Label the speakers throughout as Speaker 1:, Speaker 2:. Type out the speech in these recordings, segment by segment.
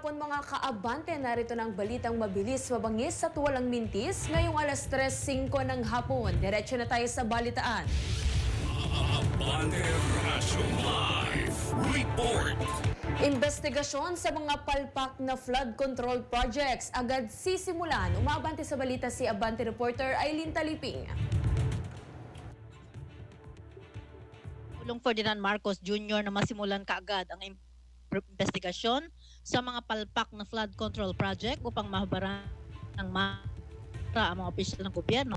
Speaker 1: Hapon mga kaabante, narito ng balitang mabilis, mabangis at walang mintis ngayong alas 3.05 ng hapon. Diretso na tayo sa balitaan.
Speaker 2: Abante Radyo Live. Report.
Speaker 1: Investigasyon sa mga palpak na flood control projects agad sisimulan. Umabante sa balita si Abante reporter Aileen Taliping.
Speaker 3: Pulong Ferdinand Marcos Jr. na masimulan kaagad ang im- investigasyon sa mga palpak na flood control project upang mahabaran ng mara ang mga opisyal ng gobyerno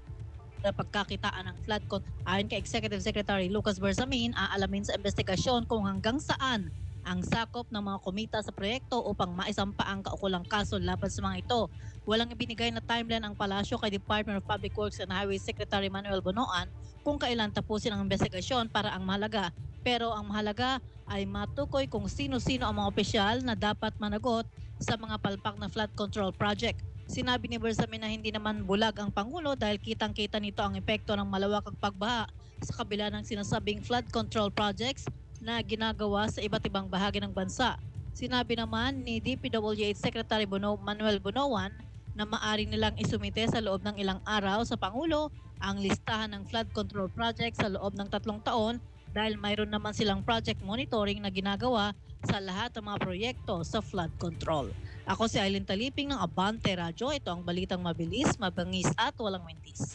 Speaker 3: sa pagkakitaan ng flood control. Ayon kay Executive Secretary Lucas Bersamin, aalamin sa investigasyon kung hanggang saan ang sakop ng mga komita sa proyekto upang maisampa ang kaukulang kaso laban sa mga ito. Walang ibinigay na timeline ang palasyo kay Department of Public Works and Highways Secretary Manuel Bonoan kung kailan tapusin ang investigasyon para ang mahalaga. Pero ang mahalaga ay matukoy kung sino-sino ang mga opisyal na dapat managot sa mga palpak na flood control project. Sinabi ni Bersamin na hindi naman bulag ang Pangulo dahil kitang-kita nito ang epekto ng malawakang pagbaha sa kabila ng sinasabing flood control projects na ginagawa sa iba't ibang bahagi ng bansa. Sinabi naman ni DPWH Secretary Bono, Manuel Bonoan na maaring nilang isumite sa loob ng ilang araw sa Pangulo ang listahan ng flood control project sa loob ng tatlong taon dahil mayroon naman silang project monitoring na ginagawa sa lahat ng mga proyekto sa flood control. Ako si Aileen Taliping ng Abante Radyo. Ito ang balitang mabilis, mabangis at walang mentis.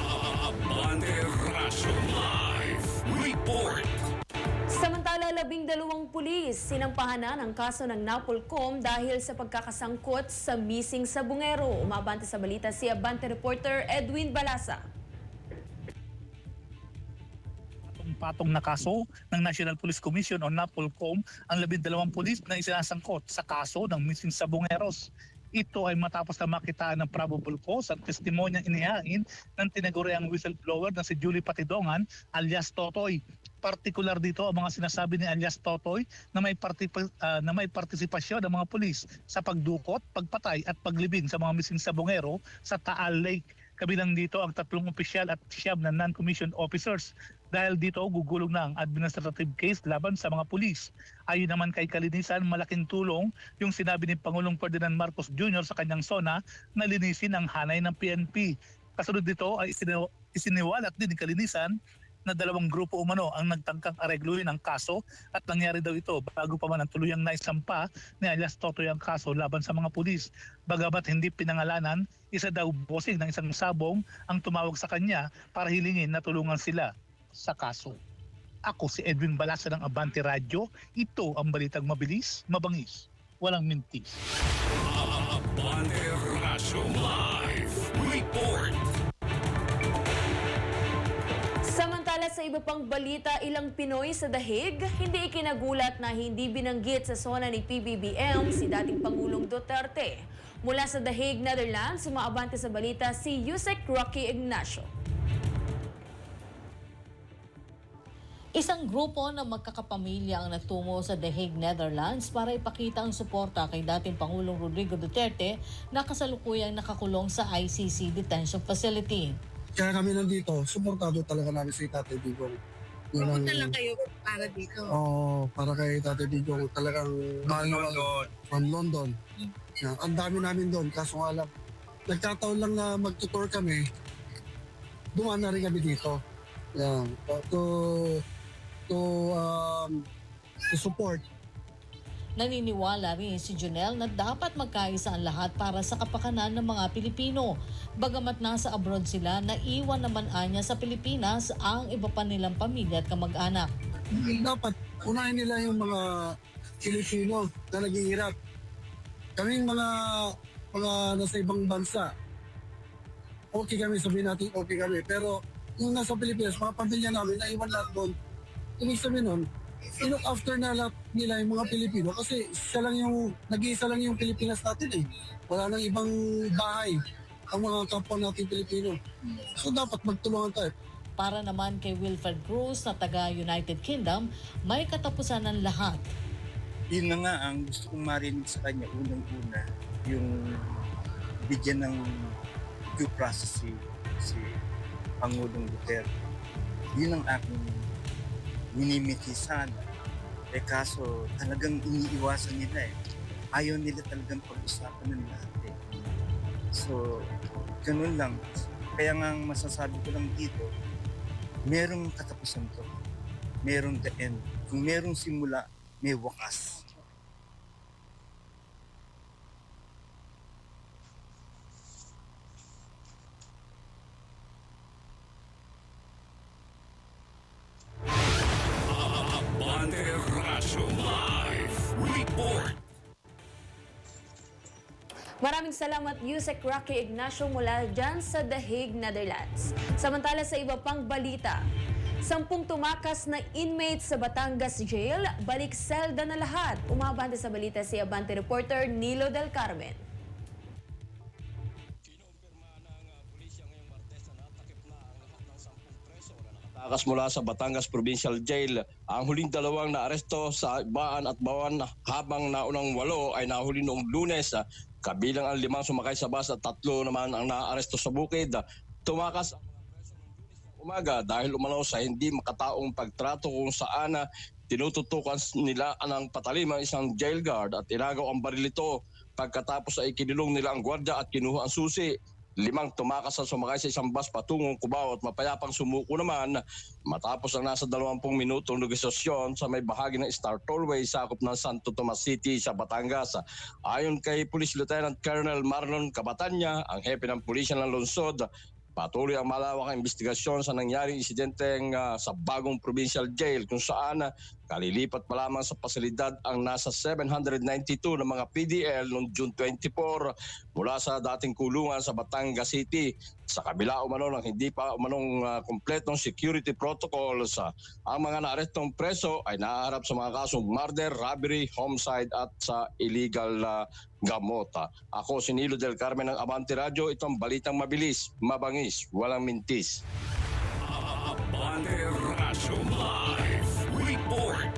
Speaker 2: Abante Radyo Live. Report.
Speaker 1: Samantala, labing dalawang pulis sinampahan na ng kaso ng Napolcom dahil sa pagkakasangkot sa missing sa Bungero. Umabante sa balita si Abante reporter Edwin Balasa.
Speaker 4: Patong-patong na kaso ng National Police Commission o NAPOLCOM ang labindalawang pulis na isinasangkot sa kaso ng missing sa Bungeros. Ito ay matapos na makitaan ng probable cause at testimonyang inihain ng tinaguriang whistleblower na si Julie Patidongan alias Totoy. Partikular dito ang mga sinasabi ni alias Totoy na may, partipa- ah, na may partisipasyon ng mga pulis sa pagdukot, pagpatay at paglibing sa mga missing sa Bungero sa Taal Lake. Kabilang dito ang tatlong opisyal at siyam na non-commissioned officers dahil dito gugulong na ang administrative case laban sa mga pulis. Ayon naman kay Kalinisan, malaking tulong yung sinabi ni Pangulong Ferdinand Marcos Jr. sa kanyang sona na linisin ang hanay ng PNP. Kasunod dito ay isini- isiniwalat din ni Kalinisan na dalawang grupo umano ang nagtangkang aregluhin ang kaso at nangyari daw ito bago pa man ang tuluyang naisampa ni alias Totoy ang kaso laban sa mga pulis. Bagamat hindi pinangalanan, isa daw bossing ng isang sabong ang tumawag sa kanya para hilingin na tulungan sila sa kaso. Ako si Edwin Balasa ng Abante Radio. Ito ang balitang mabilis, mabangis, walang mintis.
Speaker 2: Abante Radyo Live. Report.
Speaker 1: Samantala sa iba pang balita, ilang Pinoy sa Dahig hindi ikinagulat na hindi binanggit sa sona ni PBBM si dating Pangulong Duterte. Mula sa Dahig, Netherlands, sumaabante sa balita si Yusek Rocky Ignacio.
Speaker 5: Isang grupo ng magkakapamilya ang nagtungo sa The Hague, Netherlands para ipakita ang suporta kay dating Pangulong Rodrigo Duterte na kasalukuyang nakakulong sa ICC Detention Facility.
Speaker 6: Kaya kami nandito, suportado talaga namin si Tate Digong. Yun ang-
Speaker 7: Pumunta lang kayo para dito.
Speaker 6: Oo, para kay Tate Digong talagang mahal na mahal. From London. Yan, ang dami namin doon, kaso nga lang, nagkataon lang na magtutour kami, dumaan na rin kami dito. Yan, to, to, um, to support
Speaker 5: Naniniwala rin si Junel na dapat magkaisa ang lahat para sa kapakanan ng mga Pilipino. Bagamat nasa abroad sila, naiwan naman anya sa Pilipinas ang iba pa nilang pamilya at kamag-anak.
Speaker 6: dapat unahin nila yung mga Pilipino na naghihirap. Kaming mga mga nasa ibang bansa, okay kami, sabihin natin okay kami. Pero yung nasa Pilipinas, mga pamilya namin, naiwan lahat doon. Ibig sabihin nun, look after na lahat nila yung mga Pilipino kasi siya lang yung, nag-iisa lang yung Pilipinas natin eh. Wala nang ibang bahay. ang mga kapwa natin Pilipino. So dapat magtulungan tayo.
Speaker 5: Para naman kay Wilfred Cruz na taga United Kingdom, may katapusan ng lahat.
Speaker 7: yun na nga ang gusto kong marinig sa kanya unang-una yung bigyan ng due process si, si Pangulong Duterte. Yun ang aking minimiti sana. Eh kaso talagang iniiwasan nila eh. Ayaw nila talagang pag-usapan ng lahat eh. So, ganun lang. Kaya nga masasabi ko lang dito, merong katapusan to. Merong the end. Kung merong simula, may wakas.
Speaker 1: Maraming salamat Yusek Rocky Ignacio mula dyan sa The Hague, Netherlands. Samantala sa iba pang balita, sampung tumakas na inmates sa Batangas Jail, balik selda na lahat. Umabante sa balita si Abante reporter Nilo Del Carmen.
Speaker 8: Takas mula sa Batangas Provincial Jail. Ang huling dalawang naaresto sa Baan at Bawan habang naunang walo ay nahuli noong lunes. Kabilang ang limang sumakay sa bus at tatlo naman ang naaresto sa bukid. Tumakas ang umaga dahil umanaw sa hindi makataong pagtrato kung saan tinututukan nila ng patalim ang isang jail guard at inagaw ang baril ito. Pagkatapos ay kinilong nila ang gwardya at kinuha ang susi. Limang tumakas ang sumakay sa isang bus patungong Cubao at mapayapang sumuko naman matapos ang nasa 20 minutong negosasyon sa may bahagi ng Star Tollway sakop ng Santo Tomas City sa Batangas. Ayon kay Police Lieutenant Colonel Marlon Cabatanya, ang hepe ng pulisya ng lungsod, patuloy ang malawakang investigasyon sa nangyaring insidenteng ah, sa bagong provincial jail kung saan ah, kalilipat pa lamang sa pasilidad ang nasa 792 na mga PDL noong June 24 mula sa dating kulungan sa Batangas City. Sa kabila umano ng hindi pa umanong ah, kumpletong security protocols, ah, ang mga naarestong preso ay naaharap sa mga kasong murder, robbery, homicide at sa illegal gamot. Ah, Ako si Nilo Del Carmen ng Abante Radio, itong balitang mabilis, mabangis, walang mintis.
Speaker 2: Abante Razo Live Report.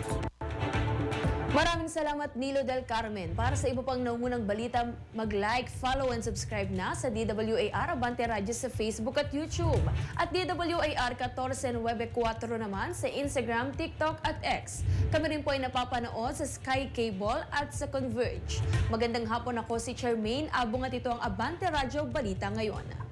Speaker 1: Maraming salamat Nilo Del Carmen. Para sa iba pang naungunang balita, mag-like, follow, and subscribe na sa DWAR Abante Radio sa Facebook at YouTube. At DWAR 14 4 naman sa Instagram, TikTok at X. Kami rin po ay napapanood sa Sky Cable at sa Converge. Magandang hapon ako si Charmaine Abong at ito ang Abante Radio Balita ngayon.